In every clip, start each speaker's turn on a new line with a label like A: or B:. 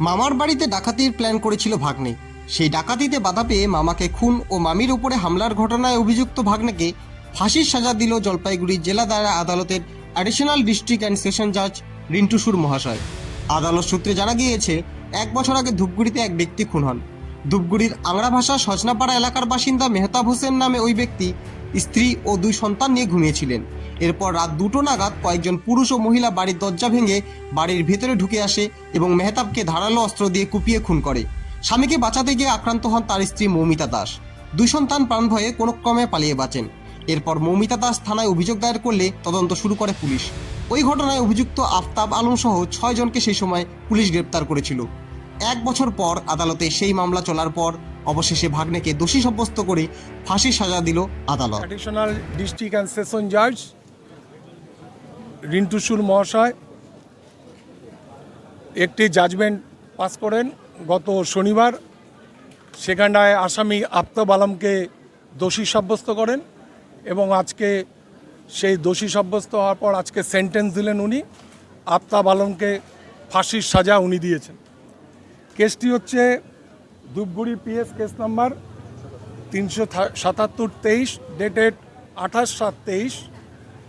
A: মামার বাড়িতে ডাকাতির প্ল্যান করেছিল ভাগ্নে। সেই ডাকাতিতে বাধা পেয়ে মামাকে খুন ও মামির উপরে হামলার ঘটনায় অভিযুক্ত ভাগ্নেকে ফাঁসির সাজা দিল জলপাইগুড়ি জেলা দায়রা আদালতের অ্যাডিশনাল ডিস্ট্রিক্ট অ্যান্ড সেশন জাজ রিন্টু সুর মহাশয়। আদালত সূত্রে জানা গিয়েছে, এক বছর আগে ধূপগুড়িতে এক ব্যক্তি খুন হন। ধূপগুড়ির আংরা ভাষা সজনাপাড়া এলাকার বাসিন্দা মেহতাব হোসেন নামে ওই ব্যক্তি স্ত্রী ও দুই সন্তান নিয়ে ঘুমিয়েছিলেন। এরপর রাত দুটো নাগাদ কয়েকজন পুরুষ ও মহিলা বাড়ির দরজা ভেঙে বাড়ির ভেতরে ঢুকে আসে এবং মেহতাবকে ধারালো অস্ত্র দিয়ে কুপিয়ে খুন করে। স্বামীকে বাঁচাতে গিয়ে আক্রান্ত হন তার স্ত্রী মৌমিতা দাস। দুই সন্তান প্রাণ ভয়ে কোনো ক্রমে পালিয়ে বাঁচেন। এরপর মৌমিতা দাস থানায় অভিযোগ দায়ের করলে তদন্ত শুরু করে পুলিশ। ওই ঘটনায় অভিযুক্ত আফতাব আলম সহ ছয় জনকে সেই সময় পুলিশ গ্রেপ্তার করেছিল। এক বছর পর আদালতে সেই মামলা চলার পর অবশেষে ভাগ্নেকে দোষী সাব্যস্ত করে ফাঁসির সাজা দিল আদালত।
B: ডিস্ট্রিক্ট অ্যান্ড সেশন জাজ রিন্টু সুর মহাশয়। একটি জাজমেন্ট পাস করেন গত শনিবার। সেখানটায় আসামি আফতাব আলমকে দোষী সাব্যস্ত করেন এবং আজকে সেই দোষী সাব্যস্ত হওয়ার পর আজকে সেন্টেন্স দিলেন উনি। আফতাব আলমকে ফাঁসির সাজা উনি দিয়েছেন। কেসটি হচ্ছে ধূপগুড়ি পিএস কেস নাম্বার তিনশো সাতাত্তর তেইশ ডেটেড আঠাশ সাত তেইশ।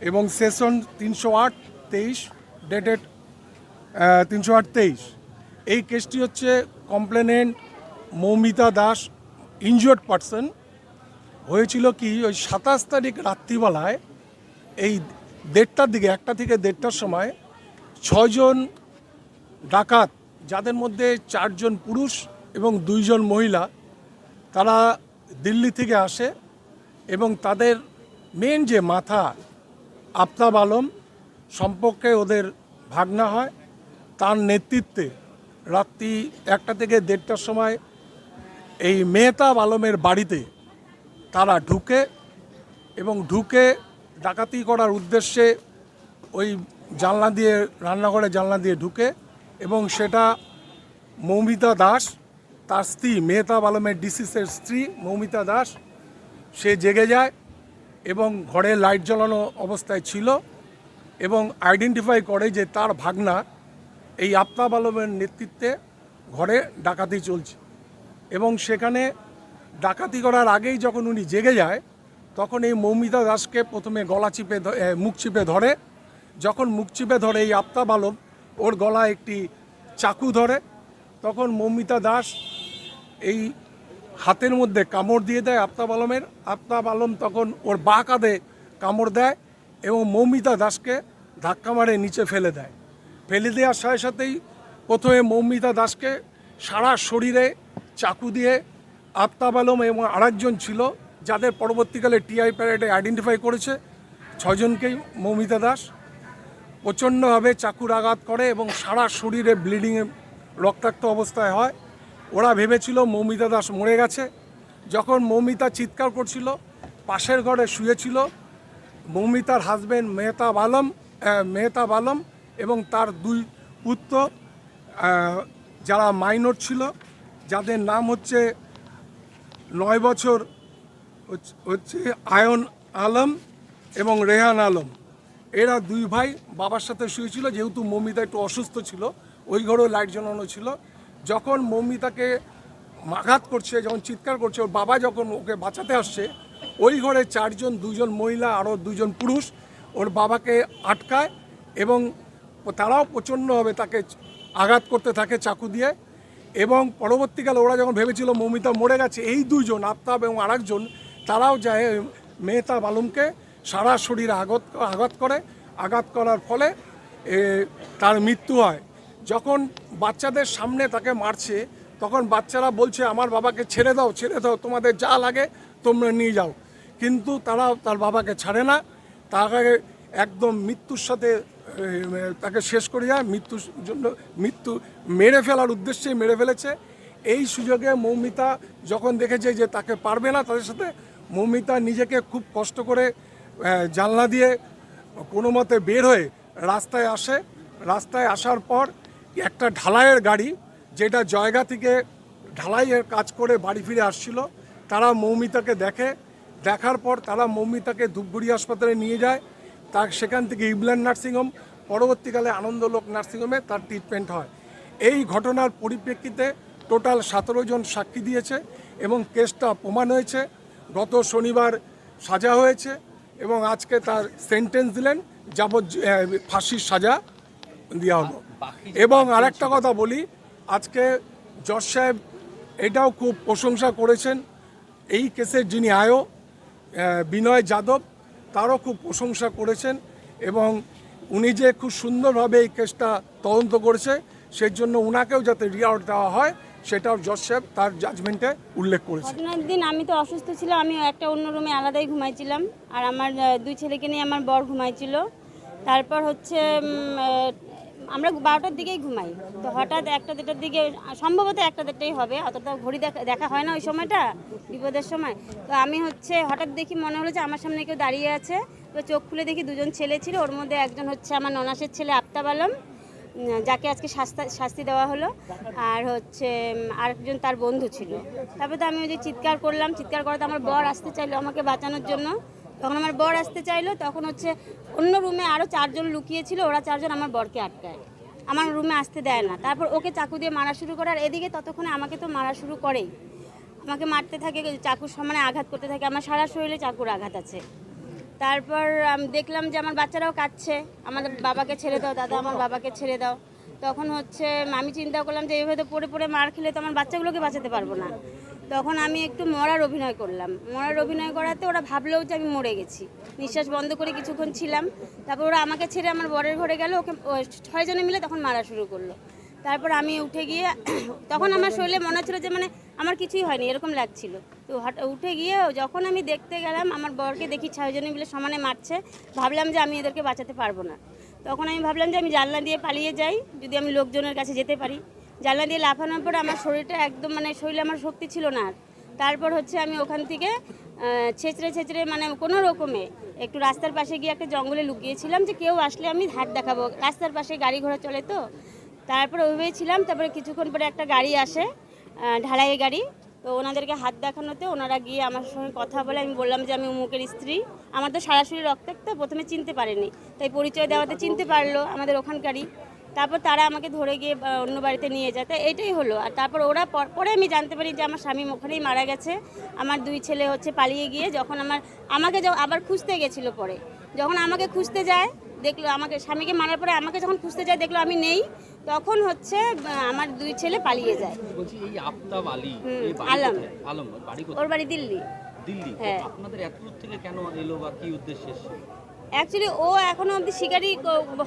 B: এবং সেশন তিনশো আট তেইশ, ডেটেড তিনশো আট তেইশ। এই কেসটি হচ্ছে complainant Moumita Das injured person. হয়েছিল কি, ওই সাতাশ তারিখ রাত্রিবেলায়, এই দেড়টার দিকে, একটা থেকে দেড়টার সময়, ছয়জন ডাকাত, যাদের মধ্যে চারজন পুরুষ এবং দুইজন মহিলা, তারা দিল্লি থেকে আসে এবং তাদের মেন যে মাথা আফতাব আলম সম্পর্কে ওদের ভাগনা হয়। তার নেতৃত্বে রাত্রি একটা থেকে দেড়টার সময় এই মেহতাব আলমের বাড়িতে তারা ঢুকে এবং ঢুকে ডাকাতি করার উদ্দেশ্যে ওই জানলা দিয়ে, রান্নাঘরে জানলা দিয়ে ঢুকে এবং সেটা মৌমিতা দাস, তার স্ত্রী মেহতাব আলমের ডিসিসের স্ত্রী মৌমিতা দাস, সে জেগে যায় এবং ঘরে লাইট জ্বালানো অবস্থায় ছিল এবং আইডেন্টিফাই করে যে তার ভাগনা এই আফতাব আলমের নেতৃত্বে ঘরে ডাকাতি চলছে। এবং সেখানে ডাকাতি করার আগেই যখন উনি জেগে যায়, তখন এই মৌমিতা দাসকে প্রথমে গলা চিপে মুখ চিপে ধরে। যখন মুখ চিপে ধরে এই আফতাব আলম ওর গলায় একটি চাকু ধরে। তখন মৌমিতা দাস এই হাতের মধ্যে কামড় দিয়ে দেয় আফতাব আলমের। আফতাব আলম তখন ওর বা কাঁধে কামড় দেয় এবং মৌমিতা দাসকে ধাক্কা মারে নিচে ফেলে দেয়। ফেলে দেওয়ার সাথে সাথেই প্রথমে মৌমিতা দাসকে সারা শরীরে চাকু দিয়ে আফতাব আলম এবং আরেকজন ছিল যাদের পরবর্তীকালে টিআই প্যারেডে আইডেন্টিফাই করেছে ছজনকেই মৌমিতা দাস। প্রচণ্ডভাবে চাকুর আঘাত করে এবং সারা শরীরে ব্লিডিংয়ে রক্তাক্ত অবস্থায় হয়। ওরা ভেবেছিল মৌমিতা দাস মরে গেছে। যখন মৌমিতা চিৎকার করছিল, পাশের ঘরে শুয়েছিল, মৌমিতার হাজবেন্ড মেহতাব আলম মেহতাব আলম এবং তার দুই পুত্র যারা মাইনর ছিল, যাদের নাম হচ্ছে নয় বছর হচ্ছে আয়ন আলম এবং রেহান আলম। এরা দুই ভাই বাবার সাথে শুয়েছিল, যেহেতু মৌমিতা একটু অসুস্থ ছিল, ওই ঘরেও লাইট জ্বালানো ছিল। যখন মৌমিতাকে আঘাত করছে, যখন চিৎকার করছে, ওর বাবা যখন ওকে বাঁচাতে আসছে, ওই ঘরে চারজন, দুজন মহিলা, আরও দুজন পুরুষ ওর বাবাকে আটকায় এবং তারাও প্রচণ্ডভাবে তাকে আঘাত করতে থাকে চাকু দিয়ে এবং পরবর্তীকালে ওরা যখন ভেবেছিল মৌমিতা মরে গেছে, এই দুজন, আফতাব এবং আরেকজন, তারাও যায় মেহতাব আলমকে সারা শরীরে আঘাত আঘাত করে। আঘাত করার ফলে তার মৃত্যু হয়। যখন বাচ্চাদের সামনে তাকে মারছে, তখন বাচ্চারা বলছে, আমার বাবাকে ছেড়ে দাও ছেড়ে দাও, তোমাদের যা লাগে তোমরা নিয়ে যাও। কিন্তু তারা তার বাবাকে ছাড়ে না। তাকে একদম মৃত্যুর সাথে তাকে শেষ করে যায় মৃত্যুর জন্য মৃত্যু মেরে ফেলার উদ্দেশ্যে মেরে ফেলেছে। এই সুযোগে মৌমিতা যখন দেখেছে যে তাকে পারবে না তাদের সাথে, মৌমিতা নিজেকে খুব কষ্ট করে জানলা দিয়ে কোনো মতে বের হয়ে রাস্তায় আসে। রাস্তায় আসার পর একটা ঢালাইয়ের গাড়ি যেটা জয়গা থেকে ঢালাইয়ের কাজ করে বাড়ি ফিরে আসছিল। তারা মৌমিতাকে দেখে, দেখার পর তারা মৌমিতাকে ধূপগুড়ি হাসপাতালে নিয়ে যায়। তার সেখান থেকে ইবল্যান্ড নার্সিংহোম, পরবর্তীকালে আনন্দলোক নার্সিংহোমে তার ট্রিটমেন্ট হয়। এই ঘটনার পরিপ্রেক্ষিতে টোটাল সতেরো জন সাক্ষী দিয়েছে এবং কেসটা প্রমাণ হয়েছে। গত শনিবার সাজা হয়েছে এবং আজকে তার সেন্টেন্স দিলেন যাবত ফাঁসির সাজা দেওয়া হলো। এবং আরেকটা কথা বলি, আজকে জজ সাহেব এটাও খুব প্রশংসা করেছেন। এই কেসের যিনি আয়ো বিনয় যাদব, তারও খুব প্রশংসা করেছেন এবং উনি যে খুব সুন্দরভাবে এই কেসটা তদন্ত করেছে সেই জন্য উনাকেও যাতে রিওয়ার্ড দেওয়া হয়, সেটাও জজ সাহেব তার জাজমেন্টে উল্লেখ করেছে
C: ঘটনার দিন আমি তো অসুস্থ ছিলাম, আমি একটা অন্য রুমে আলাদাই ঘুমাইছিলাম। আর আমার দুই ছেলেকে নিয়ে আমার বর ঘুমাইছিল। তারপর হচ্ছে আমরা বারোটার দিকেই ঘুমাই। তো হঠাৎ একটা দেড়টার দিকে, সম্ভবত একটা দেড়টাই হবে, অতটা ঘড়ি দেখা দেখা হয় না ওই সময়টা, বিপদের সময়। তো আমি হচ্ছে হঠাৎ দেখি মনে হলো যে আমার সামনে কেউ দাঁড়িয়ে আছে। তো চোখ খুলে দেখি দুজন ছেলে ছিল, ওর মধ্যে একজন হচ্ছে আমার ননাসের ছেলে আফতাব আলম যাকে আজকে শাস্তা, শাস্তি দেওয়া হলো। আর হচ্ছে আরেকজন তার বন্ধু ছিল। তারপরে তো আমি ওই যে চিৎকার করলাম, চিৎকার করাতে আমার বর আসতে চাইলো আমাকে বাঁচানোর জন্য। তখন আমার বর আসতে চাইলো, তখন হচ্ছে অন্য রুমে আরও চারজন লুকিয়েছিল, ওরা চারজন আমার বরকে আটকায়। আমার রুমে আসতে দেয় না। তারপর ওকে চাকু দিয়ে মারা শুরু করে, আর এদিকে ততক্ষণে আমাকে তো মারা শুরু করেই। আমাকে মারতে থাকে চাকুর সমানে আঘাত করতে থাকে। আমার সারা শরীরে চাকুর আঘাত আছে। তারপর দেখলাম যে আমার বাচ্চারাও কাঁদছে। আমাদের বাবাকে ছেড়ে দাও, দাদা, আমার বাবাকে ছেড়ে দাও। তখন হচ্ছে আমি চিন্তা করলাম যে, এইভাবে পড়ে পড়ে মার খেলে তো আমার বাচ্চাগুলোকে বাঁচাতে পারব না। তখন আমি একটু মরার অভিনয় করলাম। মরার অভিনয় করাতে ওরা ভাবলেও যে আমি মরে গেছি। নিঃশ্বাস বন্ধ করে কিছুক্ষণ ছিলাম। তারপর ওরা আমাকে ছেড়ে আমার বরের ঘরে গেল, ওকে ছয়জনে মিলে তখন মারা শুরু করল। তারপর আমি উঠে গিয়ে তখন আমার শরীরে মনে হচ্ছিল যে মানে আমার কিছুই হয়নি, এরকম লাগছিল। তো উঠে গিয়ে যখন আমি দেখতে গেলাম, আমার বরকে দেখি ছয়জনে মিলে সমানে মারছে, ভাবলাম যে আমি এদেরকে বাঁচাতে পারব না। তখন আমি ভাবলাম যে আমি জানলা দিয়ে পালিয়ে যাই, যদি আমি লোকজনের কাছে যেতে পারি। জানলা দিয়ে লাফানোর পরে আমার শরীরটা একদম মানে শরীরে আমার শক্তি ছিল না তারপর হচ্ছে আমি ওখান থেকে ছেঁচড়ে ছেঁচড়ে মানে কোনো রকমে একটু রাস্তার পাশে গিয়ে একটা জঙ্গলে লুকিয়েছিলাম যে কেউ আসলে আমি হাত দেখাবো। রাস্তার পাশে গাড়ি ঘোড়া চলে তো। তারপরে ওইভাবেই ছিলাম তারপরে কিছুক্ষণ পরে একটা গাড়ি আসে আহ, ঢালাই গাড়ি। তো ওনাদেরকে হাত দেখানোতে ওনারা গিয়ে আমার সঙ্গে কথা বলে আমি বললাম যে আমি উমুকের স্ত্রী। আমার তো সরাসরি রক্তাক্ত প্রথমে চিনতে পারেনি। তাই পরিচয় দেওয়াতে চিনতে পারল আমাদের ওখানকারই। তারপর তারা আমাকে ধরে গিয়ে অন্য বাড়িতে নিয়ে যায়। তাই এটাই হলো। আর তারপর ওরা পর- আমি জানতে পারি যে আমার স্বামী ওখানেই মারা গেছে। আমার দুই ছেলে হচ্ছে পালিয়ে গিয়ে যখন আমার আমাকে আবার খুঁজতে গেছিল পরে। যখন আমাকে খুঁজতে যায় দেখল আমাকে স্বামীকে মারার পরে আমাকে যখন খুঁজতে যায় দেখল আমি নেই। তখন হচ্ছে আমার দুই ছেলে পালিয়ে যায়। আলম। ওর বাড়ি দিল্লি।
D: দিল্লি।
C: হ্যাঁ।
D: আপনাদের এত দূর থেকে কেন এলো বা কি উদ্দেশ্যে
C: অ্যাকচুয়ালি ও এখনও অবধি স্বীকারই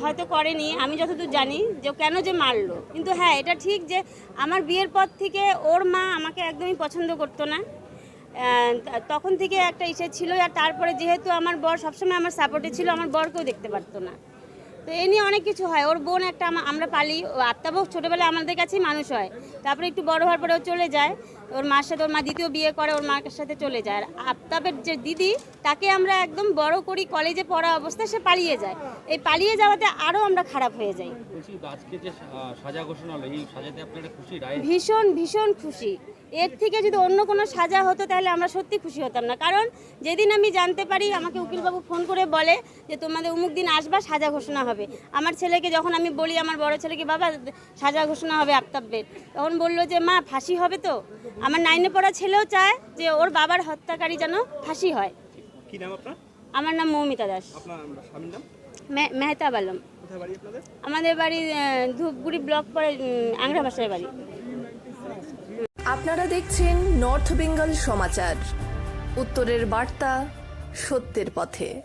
C: হয়তো করেনি, আমি যতদূর জানি যে কেন যে মারলো। কিন্তু হ্যাঁ এটা ঠিক যে আমার বিয়ের পর থেকে ওর মা আমাকে একদমই পছন্দ করতো না। তখন থেকে একটা ইসে ছিল, আর তারপরে যেহেতু আমার বর সবসময় আমার সাপোর্টে ছিল, আমার বরকেও দেখতে পারতো না। তো এ নিয়ে অনেক কিছু হয়। ওর বোন একটা আমরা পালি আত্মাবক ছোটোবেলায় আমাদের কাছেই মানুষ হয়। তারপরে একটু বড় হওয়ার পরে ও চলে যায়। ওর মার সাথে ওর মা দ্বিতীয় বিয়ে করে ওর মার সাথে চলে যায়। আর আফতাবের যে দিদি তাকে আমরা একদম বড় করি কলেজে পড়া অবস্থায় সে পালিয়ে যায়। এই পালিয়ে যাওয়াতে আরও আমরা খারাপ হয়ে যাই। ভীষণ ভীষণ খুশি। এর থেকে যদি অন্য কোনো সাজা হতো তাহলে আমরা সত্যি খুশি হতাম না। কারণ যেদিন আমি জানতে পারি আমাকে উকিলবাবু ফোন করে বলে যে তোমাদের অমুক দিন আসবা সাজা ঘোষণা হবে। আমার ছেলেকে যখন আমি বলি আমার বড় ছেলেকে বাবা সাজা ঘোষণা হবে আফতাবের। তখন বলল যে মা ফাঁসি হবে তো? আমার নাইনে পড়া ছেলেও চায় যে ওর বাবার হত্যাকারী যেন ফাঁসি হয়।
E: কি নাম আপনার?
C: আমার নাম মৌমিতা দাস।
E: আপনার স্বামীর নাম?
C: মে- মেহতাব আলম।
E: কোথায় বাড়ি আপনাদের?
C: আমাদের বাড়ি ধূপগুড়ি ব্লক পরে আংরা ভাষার বাড়ি।
F: আপনারা দেখছেন নর্থ বেঙ্গল সমাচার। উত্তরের বার্তা সত্যের পথে।